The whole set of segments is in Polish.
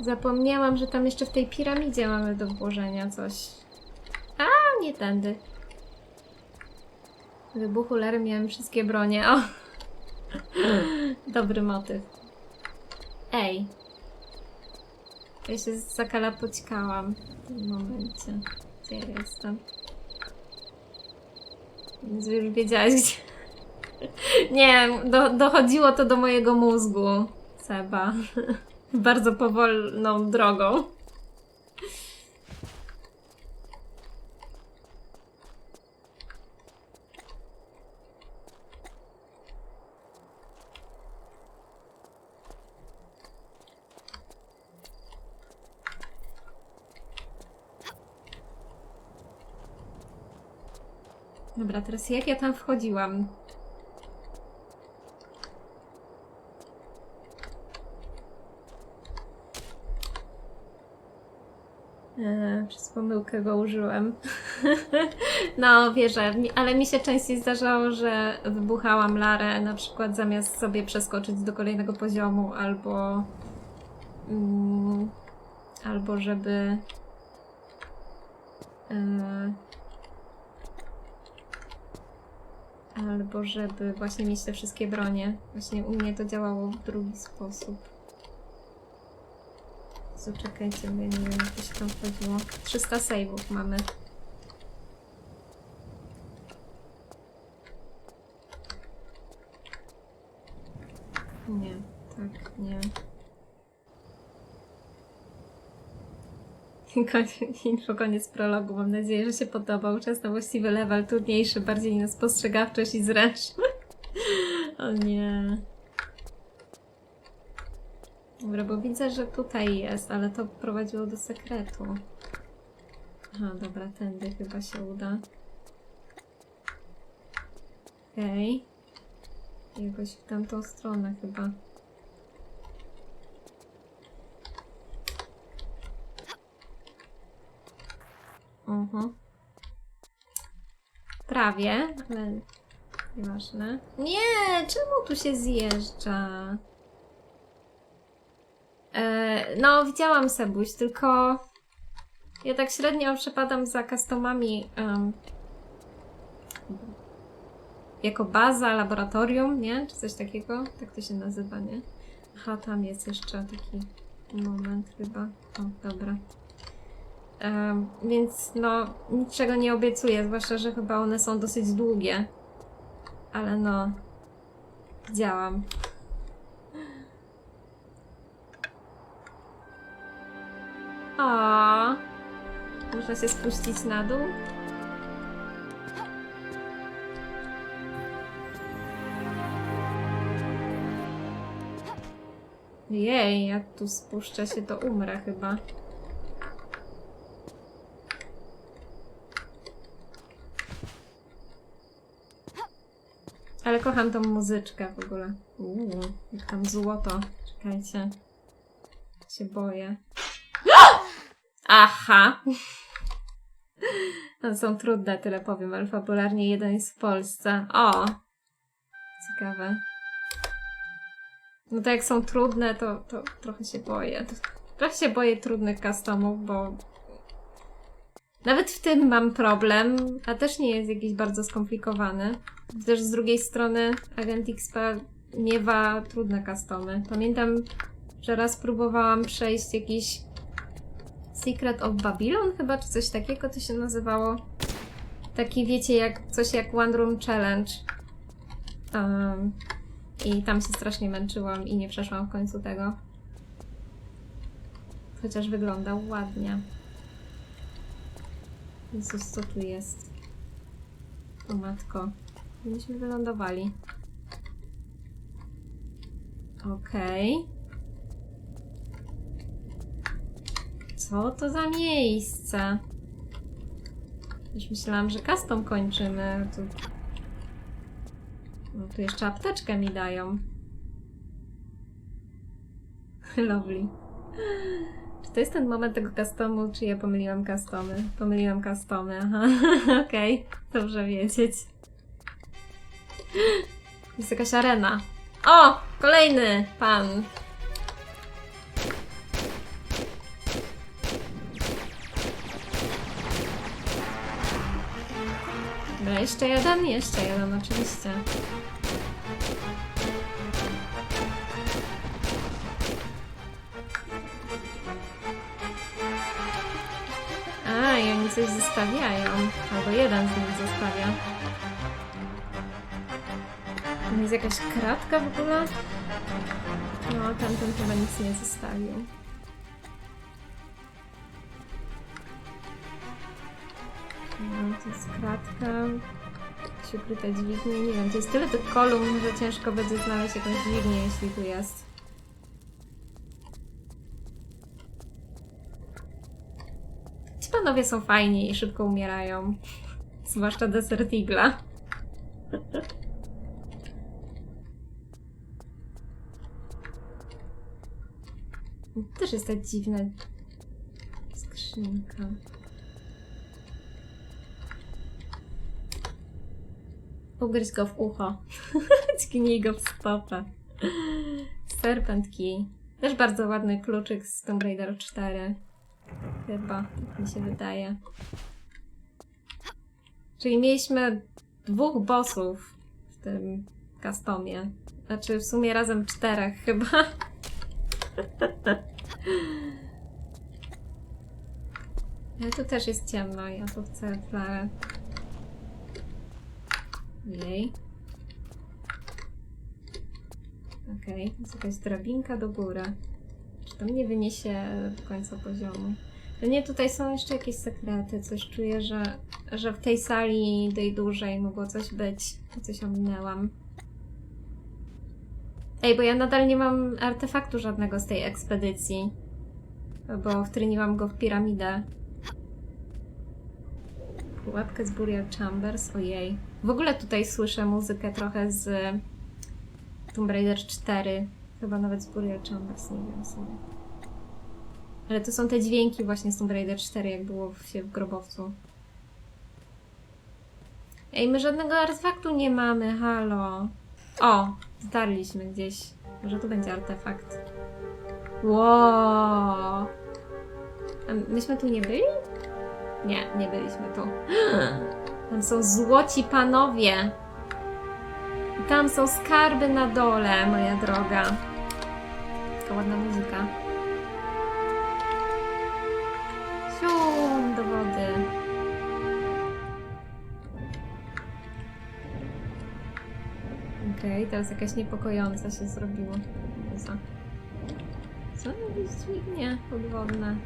Zapomniałam, że tam jeszcze w tej piramidzie mamy do włożenia coś. A, nie tędy. W wybuchu Lary miałem wszystkie bronie. O! Dobry motyw. Ej. Ja się zakalapoćkałam w tym momencie. Gdzie ja jestem? Więc już wiedziałaś gdzie... Nie, do, dochodziło to do mojego mózgu, Seba. Bardzo powolną drogą. Dobra, teraz jak ja tam wchodziłam? Przez pomyłkę go użyłem. no, wierzę, ale mi się częściej zdarzało, że wybuchałam larę, na przykład zamiast sobie przeskoczyć do kolejnego poziomu, albo. Mm, albo żeby. Eee, albo żeby właśnie mieć te wszystkie bronie. Właśnie u mnie to działało w drugi sposób. Zaczekajcie, bo ja nie wiem, to się tam wchodziło. 300 saveów mamy. Nie, tak, nie. Info koniec prologu. Mam nadzieję, że się podobał. Czas na właściwy level, trudniejszy, bardziej na spostrzegawczość i zręczność. o nie. Dobra, bo widzę, że tutaj jest, ale to prowadziło do sekretu. Aha, dobra, tędy chyba się uda. Okej. Jakoś w tamtą stronę chyba. Mhm. Prawie, ale nieważne. Nie, czemu tu się zjeżdża? E, no, widziałam Sebuś, tylko ja tak średnio przepadam za customami em, jako baza, laboratorium, nie? Czy coś takiego? Tak to się nazywa, nie? Aha, tam jest jeszcze taki moment chyba. O, dobra. Em, więc no, niczego nie obiecuję, zwłaszcza, że chyba one są dosyć długie. Ale no, widziałam. A, Można się spuścić na dół? Jej, jak tu spuszczę się, to umrę chyba. Ale kocham tą muzyczkę w ogóle. Uuu, jak tam złoto. Czekajcie. Się boję. Aha. One są trudne, tyle powiem, ale fabularnie jeden jest w Polsce. O! Ciekawe. No to jak są trudne, to, to trochę się boję. Trochę się boję trudnych customów, bo nawet w tym mam problem, a też nie jest jakiś bardzo skomplikowany. Też z drugiej strony Agent XP miewa trudne customy. Pamiętam, że raz próbowałam przejść jakiś Secret of Babylon chyba, czy coś takiego to się nazywało. Taki, wiecie, jak coś jak One Room Challenge. Um, I tam się strasznie męczyłam i nie przeszłam w końcu tego. Chociaż wyglądał ładnie. Jezus, co tu jest? O matko. Myśmy wylądowali. Okej. Co to za miejsce? Już myślałam, że custom kończymy. Tu... No tu jeszcze apteczkę mi dają. Lovely. Czy to jest ten moment tego customu, czy ja pomyliłam customy? Pomyliłam customy, aha. Okej, dobrze wiedzieć. Jest jakaś arena. O! Kolejny pan. Jeszcze jeden? Jeszcze jeden, oczywiście. A, i oni coś zostawiają. Albo jeden z nich zostawia. Tam jest jakaś kratka w ogóle? No, tamten chyba nic nie zostawił. To jest kratka. Ukryte dźwignie. Nie wiem, to jest tyle tych kolumn, że ciężko będzie znaleźć jakąś dźwignię, jeśli tu jest. Ci panowie są fajni i szybko umierają. Zwłaszcza Desert Eagla. Też jest ta dziwna skrzynka. Ugryź go w ucho. Dźgnij go w stopę. Serpent key. Też bardzo ładny kluczyk z Tomb Raider 4. Chyba, tak mi się wydaje. Czyli mieliśmy dwóch bossów w tym customie. Znaczy w sumie razem czterech chyba. Ale tu też jest ciemno, ja tu chcę flarę. Jej. Okej, jest jakaś drabinka do góry. Czy to mnie wyniesie do końca poziomu? Nie, tutaj są jeszcze jakieś sekrety. Coś czuję, że, że w tej sali tej dużej mogło coś być. Coś ominęłam. Ej, bo ja nadal nie mam artefaktu żadnego z tej ekspedycji. Bo wtryniłam go w piramidę. Pułapkę z Burial Chambers, ojej. W ogóle tutaj słyszę muzykę trochę z Tomb Raider 4. Chyba nawet z Burial Chambers, nie wiem sobie. Ale to są te dźwięki właśnie z Tomb Raider 4, jak było się w grobowcu. Ej, my żadnego artefaktu nie mamy, halo. O, zdarliśmy gdzieś. Może tu będzie artefakt. Wow. A myśmy tu nie byli? Nie, nie byliśmy tu. Tam są złoci panowie. I Tam są skarby na dole, moja droga. Taka ładna muzyka. Sium do wody. Okej, teraz jakaś niepokojąca się zrobiło. Za. Co jakieś dźwignie podwodne?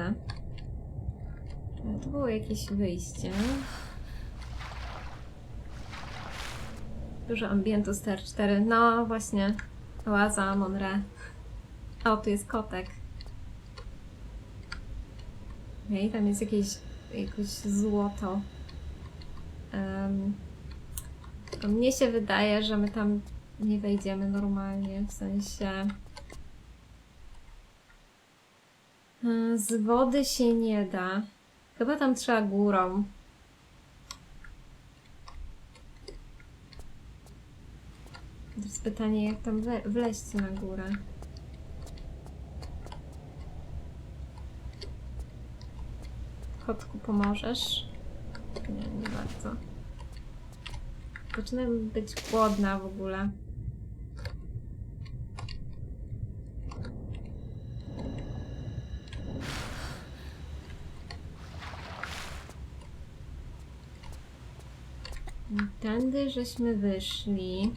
Ale tu było jakieś wyjście. Dużo ambientu Star 4. No właśnie. Oaza Monre. O, tu jest kotek. Okej, tam jest jakieś, jakieś złoto. Um, to mnie się wydaje, że my tam nie wejdziemy normalnie, w sensie... E, Z wody się nie da. Chyba tam trzeba górą. Teraz pytanie, jak tam we- wleźć na górę. Kotku, pomożesz? Nie, nie bardzo. Zaczynam być głodna w ogóle. Tędy żeśmy wyszli.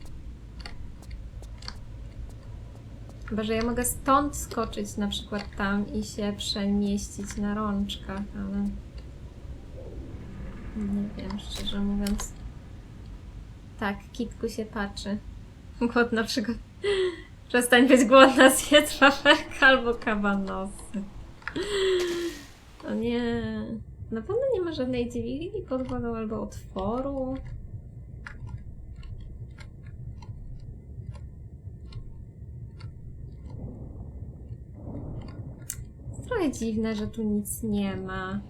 Chyba, że ja mogę stąd skoczyć na przykład tam i się przemieścić na rączkach, ale... Nie wiem, szczerze mówiąc. Tak, kitku się patrzy. Głodna przygód. Przestań być głodna, zjedz wafek albo kabanosy. O nie. Na pewno nie ma żadnej dźwigni pod wodą albo otworu. Trochę dziwne, że tu nic nie ma.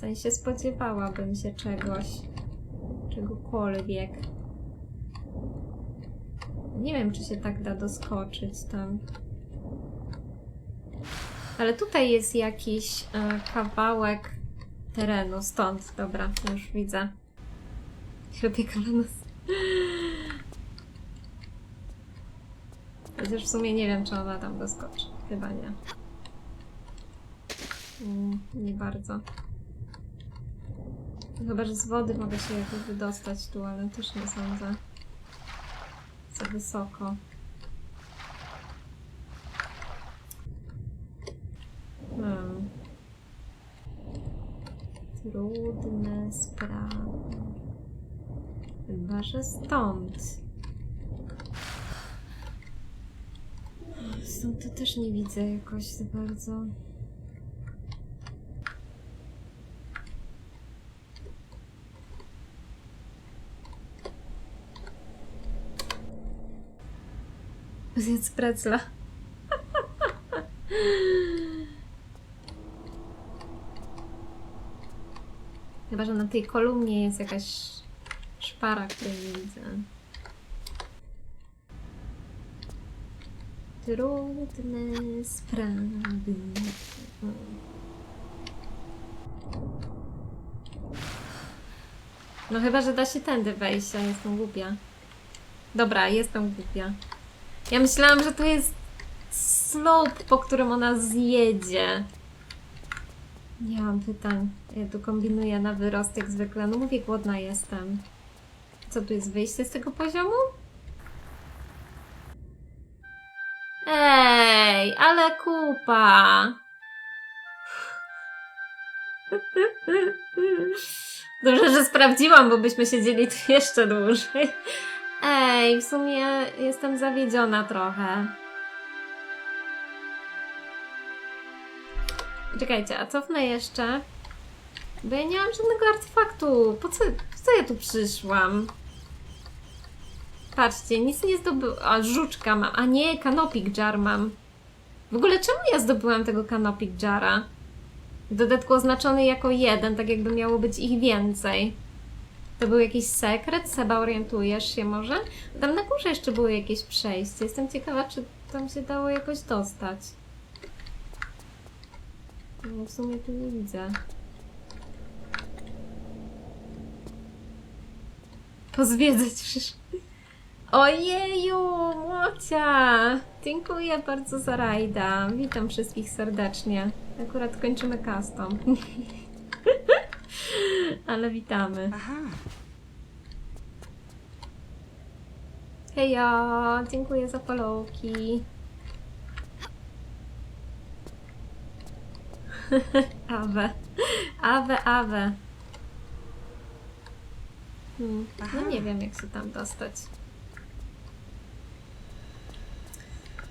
sensie spodziewałabym się czegoś. Czegokolwiek. Nie wiem, czy się tak da doskoczyć tam. Ale tutaj jest jakiś e, kawałek terenu, stąd. Dobra, już widzę. Robię kolonos. Chociaż w sumie nie wiem, czy ona tam doskoczy. Chyba nie. Mm, nie bardzo. Chyba, że z wody mogę się jakoś wydostać tu, ale też nie sądzę. Za wysoko. Hmm. Trudne sprawy. Chyba, że stąd. Stąd to też nie widzę jakoś za bardzo. Zjedz precla. Chyba, że na tej kolumnie jest jakaś szpara, której nie widzę. Trudne sprawy. No chyba, że da się tędy wejść, a jestem głupia. Dobra, jestem głupia. Ja myślałam, że to jest slope, po którym ona zjedzie. Nie mam pytań. Ja tu kombinuję na wyrost jak zwykle. No mówię, głodna jestem. Co tu jest wyjście z tego poziomu? Ej, ale kupa! Dobrze, że sprawdziłam, bo byśmy siedzieli tu jeszcze dłużej. Ej, w sumie jestem zawiedziona trochę. Czekajcie, a cofnę jeszcze. Bo ja nie mam żadnego artefaktu. Po co, po co ja tu przyszłam? Patrzcie, nic nie zdobyłam. A, żuczka mam. A nie, kanopik jar mam. W ogóle czemu ja zdobyłam tego kanopik jara? W dodatku oznaczony jako jeden, tak jakby miało być ich więcej. To był jakiś sekret? Seba, orientujesz się może? Tam na górze jeszcze było jakieś przejście. Jestem ciekawa, czy tam się dało jakoś dostać. No, w sumie tu nie widzę. Pozwiedzać przyszło. Ojeju, Młocia! Dziękuję bardzo za rajda. Witam wszystkich serdecznie. Akurat kończymy custom. Ale witamy. Aha. Hejo, dziękuję za followki. Awe. Awe, awe. Hmm. No nie wiem, jak się tam dostać.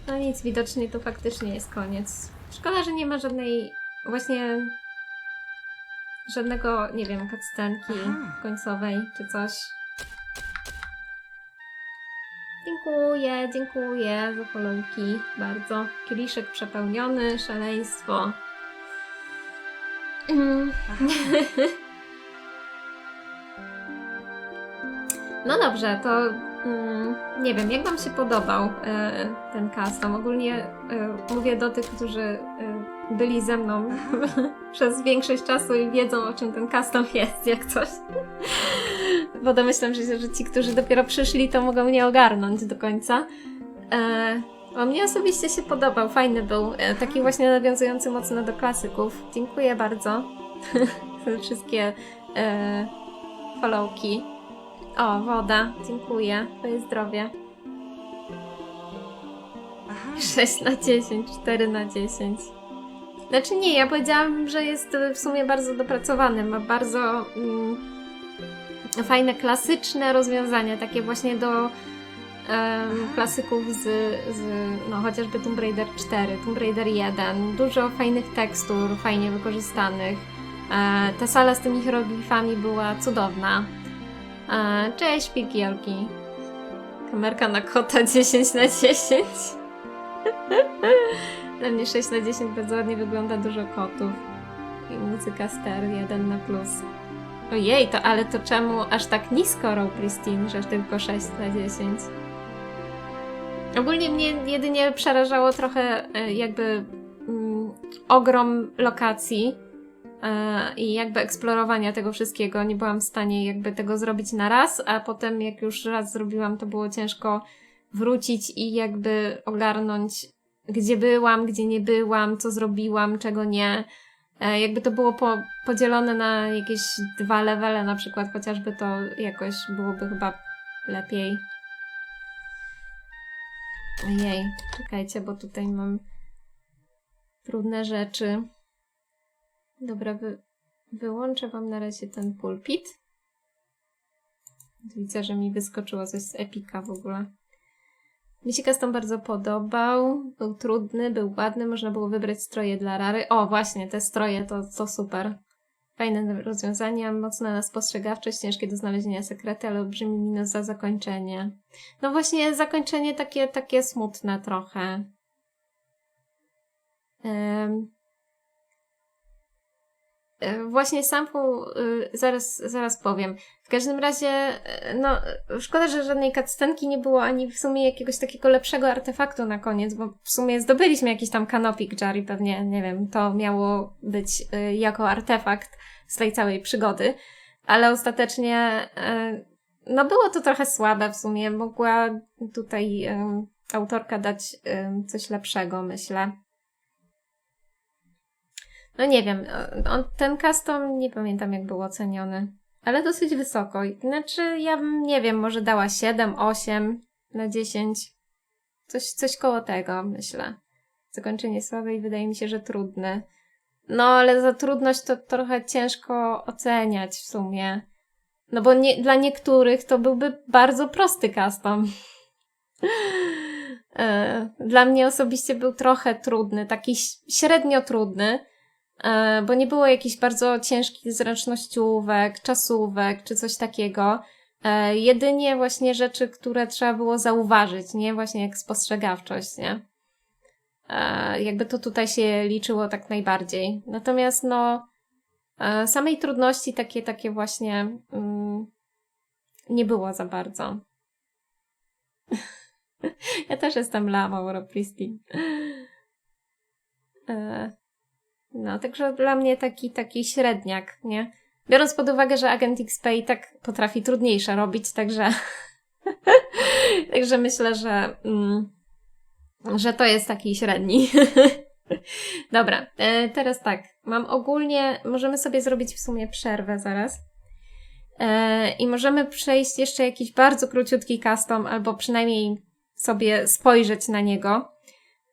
No nic, widocznie to faktycznie jest koniec. Szkoda, że nie ma żadnej właśnie żadnego, nie wiem, cutscenki końcowej czy coś. Dziękuję, dziękuję za followki. Bardzo. Kieliszek przepełniony, szaleństwo. Mm. No dobrze, to mm, nie wiem, jak Wam się podobał e, ten custom. Ogólnie e, mówię do tych, którzy e, byli ze mną przez większość czasu i wiedzą, o czym ten custom jest, jak coś. Bo domyślam się, że ci, którzy dopiero przyszli, to mogą nie ogarnąć do końca. E, o mnie osobiście się podobał, fajny był, e, taki właśnie nawiązujący mocno do klasyków. Dziękuję bardzo za wszystkie e, followki. O, woda, dziękuję, twoje zdrowie. Aha. 6 na 10, 4 na 10. Znaczy nie, ja powiedziałam, że jest w sumie bardzo dopracowany, ma bardzo mm, fajne, klasyczne rozwiązania, takie właśnie do em, klasyków z, z no, chociażby Tomb Raider 4, Tomb Raider 1. Dużo fajnych tekstur, fajnie wykorzystanych. E, ta sala z tymi hieroglifami była cudowna. Cześć, Pikielki. Kamerka na kota 10 na 10. Dla mnie 6 na 10 bardzo ładnie wygląda, dużo kotów. i muzyka ster 1 na plus. Ojej, to ale to czemu aż tak nisko Row Pristine, że tylko 6 na 10? Ogólnie mnie jedynie przerażało trochę e, jakby mm, ogrom lokacji i jakby eksplorowania tego wszystkiego. Nie byłam w stanie jakby tego zrobić na raz, a potem jak już raz zrobiłam, to było ciężko wrócić i jakby ogarnąć, gdzie byłam, gdzie nie byłam, co zrobiłam, czego nie. E, jakby to było po, podzielone na jakieś dwa levele na przykład, chociażby to jakoś byłoby chyba lepiej. Ojej, czekajcie, bo tutaj mam trudne rzeczy. Dobra, wy, wyłączę wam na razie ten pulpit. Widzę, że mi wyskoczyło coś z Epika w ogóle. Mi się custom bardzo podobał. Był trudny, był ładny, można było wybrać stroje dla Rary. O, właśnie, te stroje to, to super. Fajne rozwiązania, mocne na spostrzegawczość, ciężkie do znalezienia sekrety, ale olbrzymi minus za zakończenie. No właśnie, zakończenie takie, takie smutne trochę. Um, Właśnie sampu y, zaraz, zaraz powiem. W każdym razie, y, no, szkoda, że żadnej cutscenki nie było, ani w sumie jakiegoś takiego lepszego artefaktu na koniec, bo w sumie zdobyliśmy jakiś tam kanopik jar i pewnie, nie wiem, to miało być y, jako artefakt z tej całej przygody, ale ostatecznie, no było to trochę słabe w sumie. Mogła tutaj autorka dać coś lepszego, myślę. No nie wiem, on, ten custom nie pamiętam jak był oceniony, ale dosyć wysoko. Znaczy ja bym, nie wiem, może dała 7, 8 na 10. Coś, coś koło tego, myślę. Zakończenie słabe i wydaje mi się, że trudne. No, ale za trudność to trochę ciężko oceniać w sumie. No bo nie, dla niektórych to byłby bardzo prosty custom. E, dla mnie osobiście był trochę trudny, taki średnio trudny. E, bo nie było jakichś bardzo ciężkich zręcznościówek, czasówek czy coś takiego. E, jedynie właśnie rzeczy, które trzeba było zauważyć, nie? Właśnie jak spostrzegawczość, nie? E, jakby to tutaj się liczyło tak najbardziej. Natomiast no, samej trudności takie, takie właśnie mm, nie było za bardzo. ja też jestem lawą, Ropristi. No, także dla mnie taki, taki średniak, nie? Biorąc pod uwagę, że agent XP i tak potrafi trudniejsze robić, także. także myślę, że. Mm, że to jest taki średni. Dobra, e, teraz tak. Mam ogólnie. Możemy sobie zrobić w sumie przerwę zaraz. E, I możemy przejść jeszcze jakiś bardzo króciutki custom, albo przynajmniej sobie spojrzeć na niego.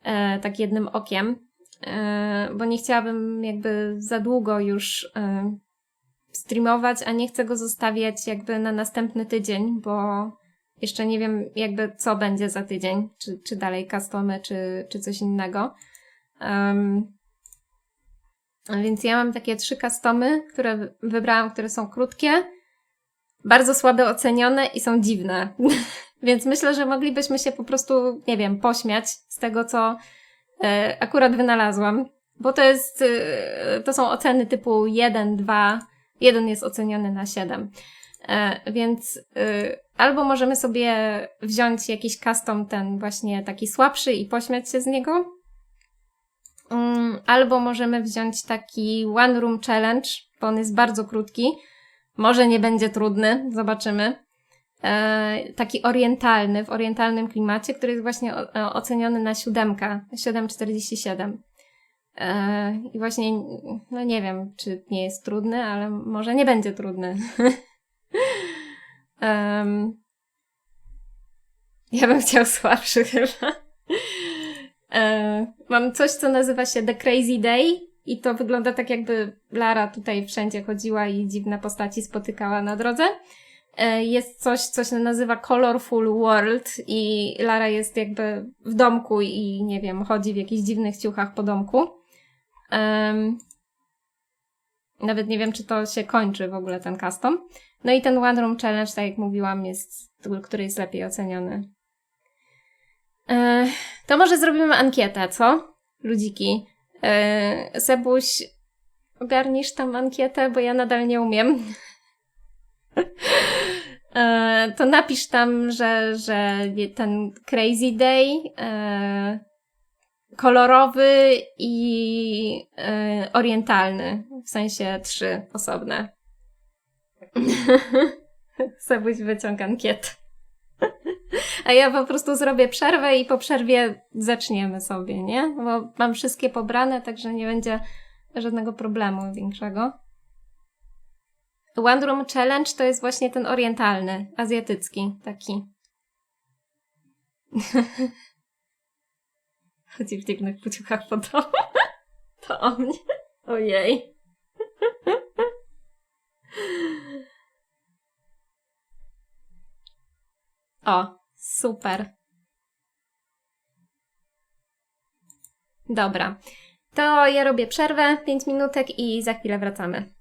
E, tak jednym okiem. E, bo nie chciałabym jakby za długo już e, streamować, a nie chcę go zostawiać jakby na następny tydzień, bo jeszcze nie wiem jakby co będzie za tydzień, czy, czy dalej customy, czy, czy coś innego. Um, więc ja mam takie trzy customy, które wybrałam, które są krótkie, bardzo słabe ocenione i są dziwne. więc myślę, że moglibyśmy się po prostu, nie wiem, pośmiać z tego, co akurat wynalazłam, bo to jest, e, to są oceny typu 1, 2, 1 jest oceniony na 7. E, więc albo możemy sobie wziąć jakiś custom ten właśnie taki słabszy i pośmiać się z niego, mm, albo możemy wziąć taki one room challenge, bo on jest bardzo krótki. Może nie będzie trudny, zobaczymy. E, taki orientalny, w orientalnym klimacie, który jest właśnie e, oceniony na siódemka, 7,47. E, I właśnie, no nie wiem, czy nie jest trudny, ale może nie będzie trudny. um, ja bym chciał słabszy chyba. mam coś, co nazywa się The Crazy Day i to wygląda tak, jakby Lara tutaj wszędzie chodziła i dziwne postaci spotykała na drodze. E, jest coś, co się nazywa Colorful World i Lara jest jakby w domku i nie wiem, chodzi w jakichś dziwnych ciuchach po domku. Um, nawet nie wiem, czy to się kończy w ogóle ten custom. No i ten One Room Challenge, tak jak mówiłam, jest, który jest lepiej oceniony. E, to może zrobimy ankietę, co? Ludziki. E, Sebuś ogarnisz tam ankietę, bo ja nadal nie umiem. E, to napisz tam, że, że ten Crazy Day e, kolorowy i e, orientalny, w sensie trzy osobne. Sebuś wyciąg ankietę. A ja po prostu zrobię przerwę i po przerwie zaczniemy sobie, nie? Bo mam wszystkie pobrane, także nie będzie żadnego problemu większego. One Room Challenge to jest właśnie ten orientalny, azjatycki taki. Chodzi w dziwnych pociuchach po. To o mnie. Ojej. O, super. Dobra. To ja robię przerwę, 5 minutek i za chwilę wracamy.